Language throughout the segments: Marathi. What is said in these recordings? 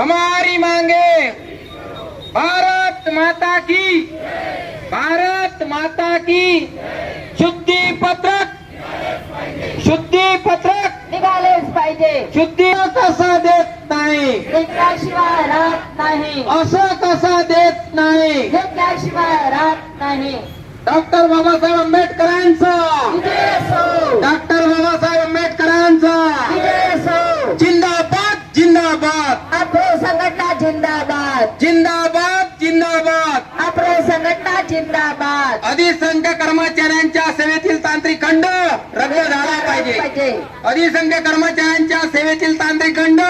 हमारी मांगे। भारत माता की। भारत माता की। शुद्धी पत्रक। शुद्धी पत्रक। निघालेच पाहिजे। शुद्धी कसा देत नाही? घेतल्याशिवाय राहत नाही। असं कसा देत नाही? घेतल्याशिवाय राहत नाही। डॉक्टर बाबासाहेब आंबेडकरांचा। डॉक्टर बाबासाहेब आंबेडकरांचा विजय असो जिंदाबाद जिंदाबाद अप्रो संघटना जिंदाबाद. जिंदाबाद जिंदाबाद. अप्रो संघटना जिंदाबाद. अधिसंख्य कर्मचाऱ्यांच्या सेवेतील तांत्रिक खंड रद्द झाला पाहिजे. अधिसंख्य कर्मचाऱ्यांच्या सेवेतील तांत्रिक खंड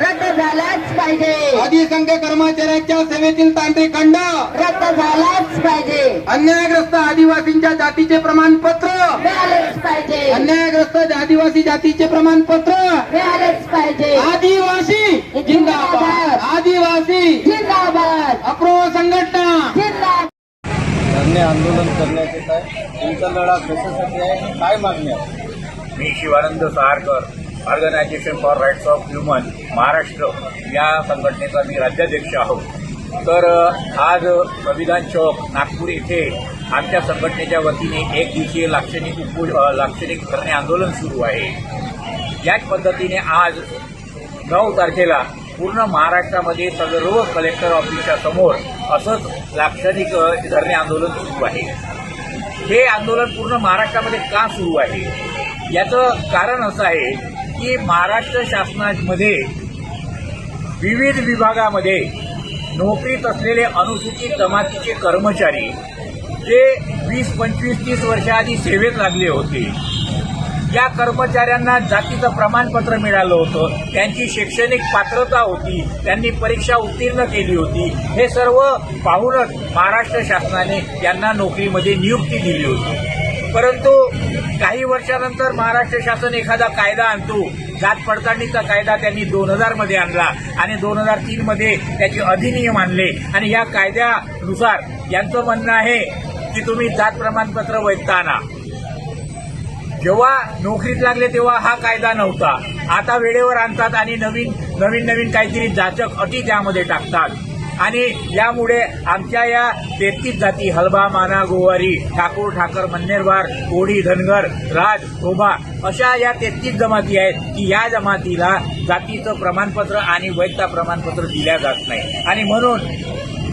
रद्द झालाच पाहिजे. अधिसंख्य कर्मचाऱ्यांच्या सेवेतील तांत्रिक खंड रद्द झालाच पाहिजे. अन्यायग्रस्त आदिवासींच्या जातीचे प्रमाणपत्र मिळालेच पाहिजे. अन्यायग्रस्त आदिवासी जातीचे प्रमाणपत्र मिळालेच पाहिजे. आदिवासी जिंदाबाद. जिंदाबाद. अप्रो संघटना. जिंदाबाद. धरणे आंदोलन करण्यात येत आहे. तुमचा लढा कशासाठी आहे? काय मागणी आहे? मी Shivanand Saharkar organisation for rights of human Maharashtra. या संघटनेचा मी राज्याध्यक्ष आहोत. तर आज संविधान चौक नागपूर येथे आमच्या संघटनेच्या वतीने एक दिवसीय लाक्षणिक उपो लाक्षणिक धरणे आंदोलन सुरू आहे. याच पद्धतीने आज नऊ तारखेला पूर्ण महाराष्ट्रामध्ये सर्व कलेक्टर ऑफिसच्या समोर असंच लाक्षणिक धरणे आंदोलन सुरू आहे. हे आंदोलन पूर्ण महाराष्ट्रामध्ये का सुरू आहे? याचं कारण असं आहे की महाराष्ट्र शासनामध्ये विविध विभागामध्ये नोकरीत असलेले अनुसूचित जमातीचे कर्मचारी जे वीस पंचवीस तीस वर्षाआधी सेवेत लागले होते. या कर्मचाऱ्यांना जातीचं प्रमाणपत्र मिळालं होतं. त्यांची शैक्षणिक पात्रता होती. त्यांनी परीक्षा उत्तीर्ण केली होती. हे सर्व पाहूनच महाराष्ट्र शासनाने यांना नोकरीमध्ये नियुक्ती दिली होती. परंतु काही वर्षानंतर महाराष्ट्र शासन एखादा कायदा आणतो. जात पडताळणीचा कायदा त्यांनी दोन हजारमध्ये आणला आणि दोन हजार तीनमध्ये त्याचे अधिनियम आणले. आणि या कायद्यानुसार यांचं म्हणणं आहे की तुम्ही जात प्रमाणपत्र वैधता आणा जेव्हा नोकरीत लागले तेव्हा हा कायदा नव्हता. आता वेळेवर आणतात आणि नवीन नवीन नवीन काहीतरी जाचक अटी त्यामध्ये टाकतात. आणि यामुळे आमच्या या तेहतीस जाती हलबा माना गोवारी ठाकूर ठाकर मन्नेरवार कोडी धनगर राज शोभा अशा या तेहतीस जमाती आहेत की या जमातीला जातीचं प्रमाणपत्र आणि वैधता प्रमाणपत्र दिल्या जात नाही. आणि म्हणून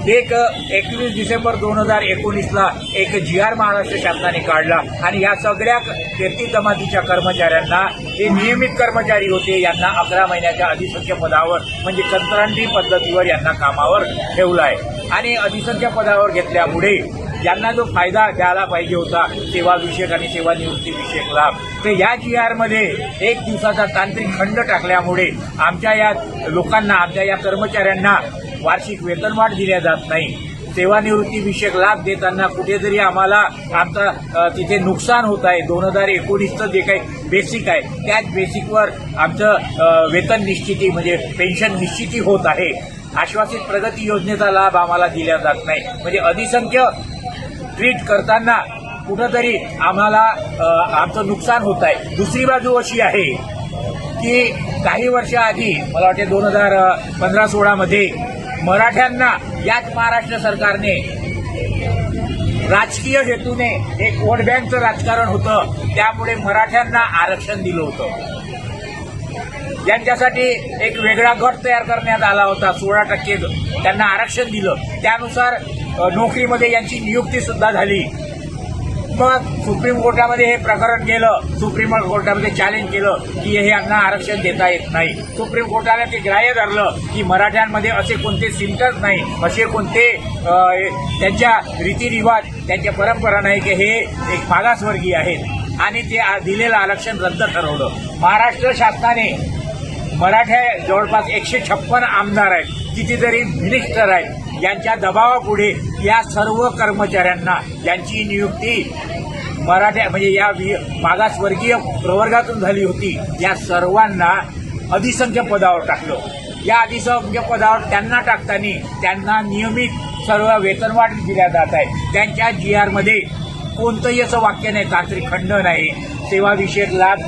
एक एकवीस डिसेंबर दोन हजार एकोणीसला एक जी आर महाराष्ट्र शासनाने काढला. आणि या सगळ्या तेहतीस जमातीच्या कर्मचाऱ्यांना जे नियमित कर्मचारी होते यांना अकरा महिन्याच्या अधिसंख्य पदावर म्हणजे कंत्राटी पद्धतीवर यांना कामावर ठेवलं आहे आणि अधिसंख्य पदावर घेतल्यामुळे यांना जो फायदा द्यायला पाहिजे होता सेवाविषयक आणि सेवानिवृत्ती लाभ तर या जी आरमध्ये एक दिवसाचा तांत्रिक खंड टाकल्यामुळे आमच्या या लोकांना आमच्या या कर्मचाऱ्यांना वार्षिक वेतनवाढ दिल्या जात नाही. सेवानिवृत्तीविषयक लाभ देताना कुठेतरी आम्हाला आमचं तिथे नुकसान होत आहे. दोन हजार एकोणीसचं जे काही बेसिक आहे त्याच बेसिकवर आमचं वेतन निश्चिती म्हणजे पेन्शन निश्चिती होत आहे. आश्वासित प्रगती योजनेचा लाभ आम्हाला दिला जात नाही. म्हणजे अधिसंख्य ट्रीट करताना कुठंतरी आम्हाला आमचं नुकसान होत आहे. दुसरी बाजू अशी आहे की काही वर्षाआधी मला वाटते दोन हजार पंधरा सोळामध्ये मराठ्यांना याच महाराष्ट्र सरकारने राजकीय हेतूने एक वोट बँकचं राजकारण होतं. त्यामुळे मराठ्यांना आरक्षण दिलं होतं. यांच्यासाठी एक वेगळा गट तयार करण्यात आला होता. सोळा टक्के त्यांना आरक्षण दिलं. त्यानुसार नोकरीमध्ये यांची नियुक्ती सुद्धा झाली. मग सुप्रीम कोर्टामध्ये हे प्रकरण गेलं सुप्रीम कोर्टामध्ये चॅलेंज केलं की हे यांना आरक्षण देता येत नाही. सुप्रीम कोर्टाला ते ग्राह्य धरलं की मराठ्यांमध्ये असे कोणते सिम्टम्स नाही असे कोणते त्यांच्या रीतिरिवाज त्यांच्या परंपरा नाही की हे एक मागासवर्गीय आहेत. आणि ते दिलेलं आरक्षण रद्द ठरवलं. महाराष्ट्र शासनाने मराठ्या जवळपास एकशे छप्पन आमदार आहेत कितीतरी मिनिस्टर आहेत. यांच्या दबावापुढे या सर्व कर्मचाऱ्यांना यांची नियुक्ती मराठ्या म्हणजे या वि- मागासवर्गीय प्रवर्गातून झाली होती. या सर्वांना अधिसंख्य पदावर टाकलं. या अधिसंख्य पदावर त्यांना टाकताना त्यांना नियमित सर्व वेतनवाढ दिल्या जात आहे त्यांच्या जी आरमध्ये कोणतंही असं वाक्य नाही तांत्रिक खंड नाही. सेवाविषयक लाभ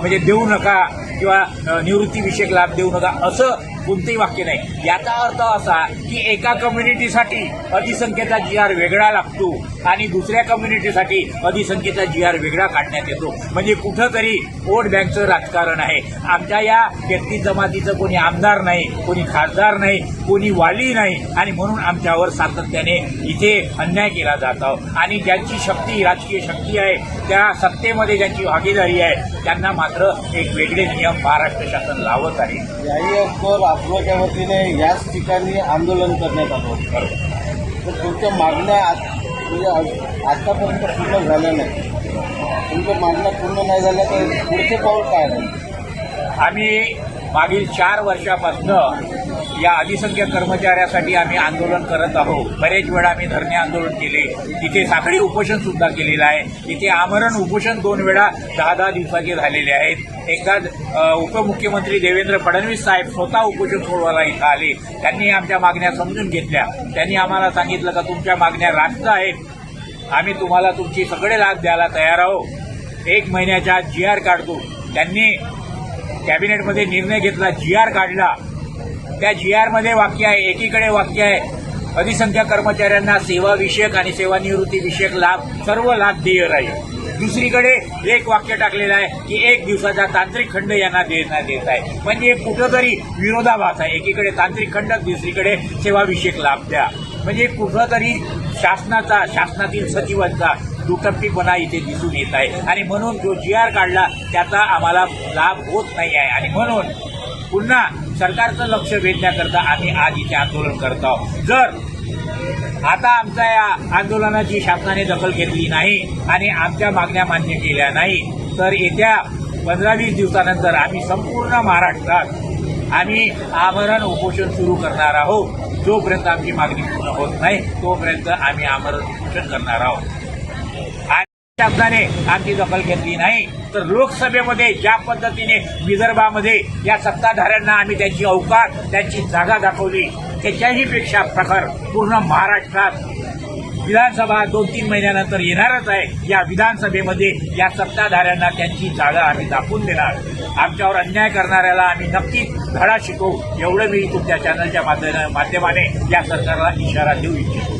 म्हणजे देऊ नका किंवा निवृत्तीविषयक लाभ देऊ नका असं कोणतंही वाक्य नाही. याचा अर्थ असा की एका कम्युनिटीसाठी अधिसंख्येचा जी आर वेगळा लागतो आणि दुसऱ्या कम्युनिटीसाठी अधिसंख्येचा जी आर वेगळा काढण्यात येतो. म्हणजे कुठंतरी वोट बँकचं राजकारण आहे. आमच्या या व्यक्ती जमातीचं कोणी आमदार नाही कोणी खासदार नाही कोणी वाली नाही आणि म्हणून आमच्यावर सातत्याने इथे अन्याय केला जातो आणि ज्यांची शक्ती राजकीय शक्ती आहे त्या सत्तेमध्ये ज्यांची भागीदारी आहे त्यांना मात्र एक वेगळे नियम महाराष्ट्र शासन लावत आहे. याही वतीने याच ठिकाणी आंदोलन करण्यात आलं होतं. तर तुमच्या मागण्या म्हणजे आज- म्हणजे आत्तापर्यंत आतापर्यंत पूर्ण झाल्या नाही तुमच्या मागण्या पूर्ण नाही झाल्या तर पुढचे पाऊल काय नाही आम्ही मागील चार वर्षापासून या अधिसंख्य कर्मचाऱ्यासाठी आम्ही आंदोलन करत आहोत. बरेच वेळा आम्ही धरणे आंदोलन केले. तिथे साखळी उपोषण सुद्धा केलेलं आहे. इथे आमरण उपोषण दोन वेळा दहा दहा दिवसाचे झालेले आहेत. एकदा उपमुख्यमंत्री देवेंद्र फडणवीस साहेब स्वतः उपोषण सोडवायला इथं आले. त्यांनी आमच्या मागण्या समजून घेतल्या. त्यांनी आम्हाला सांगितलं का तुमच्या मागण्या रास्त आहेत. आम्ही तुम्हाला तुमची सगळे लाभ द्यायला तयार आहोत. एक महिन्याच्या आत जी आर काढतो. त्यांनी कॅबिनेटमध्ये निर्णय घेतला जी आर काढला. त्या जी आरमध्ये वाक्य आहे एकीकडे वाक्य आहे. अधिसंख्या कर्मचाऱ्यांना सेवाविषयक आणि सेवानिवृत्ती विषयक लाभ सर्व लाभ देय राहील. दुसरीकडे एक वाक्य टाकलेलं आहे की एक दिवसाचा तांत्रिक खंड यांना देण्यात येत आहे म्हणजे कुठंतरी विरोधाभास आहे. एकीकडे तांत्रिक खंड दुसरीकडे सेवाविषयक लाभ द्या. म्हणजे कुठंतरी शासनाचा शासनातील सचिवांचा दुटप्पीपणा इथे दिसून येत आहे. आणि म्हणून जो जी आर काढला त्याचा आम्हाला लाभ होत नाही आहे. आणि म्हणून पुन्हा सरकारचं लक्ष वेधण्याकरता आम्ही आज इथे आंदोलन करत आहोत. जर आता आमच्या या आंदोलनाची शासनाने दखल घेतली नाही आणि आमच्या मागण्या मान्य केल्या नाही तर येत्या पंधरा वीस दिवसानंतर आम्ही संपूर्ण महाराष्ट्रात आम्ही आमरण उपोषण सुरू करणार आहोत. जोपर्यंत आमची मागणी पूर्ण होत नाही तोपर्यंत आम्ही आमरण उपोषण करणार आहोत. शासनाने आमची दखल घेतली नाही. तर लोकसभेमध्ये ज्या पद्धतीने विदर्भामध्ये या सत्ताधाऱ्यांना आम्ही त्यांची अवकाश त्यांची जागा दाखवली त्याच्याही पेक्षा प्रखर पूर्ण महाराष्ट्रात विधानसभा दोन तीन महिन्यानंतर येणारच आहे. या विधानसभेमध्ये या सत्ताधाऱ्यांना त्यांची जागा आम्ही दाखवून देणार. आमच्यावर अन्याय करणाऱ्याला आम्ही नक्कीच धडा शिकवू. एवढं मी तुमच्या चॅनलच्या माध्यमाने या सरकारला इशारा देऊ इच्छितो.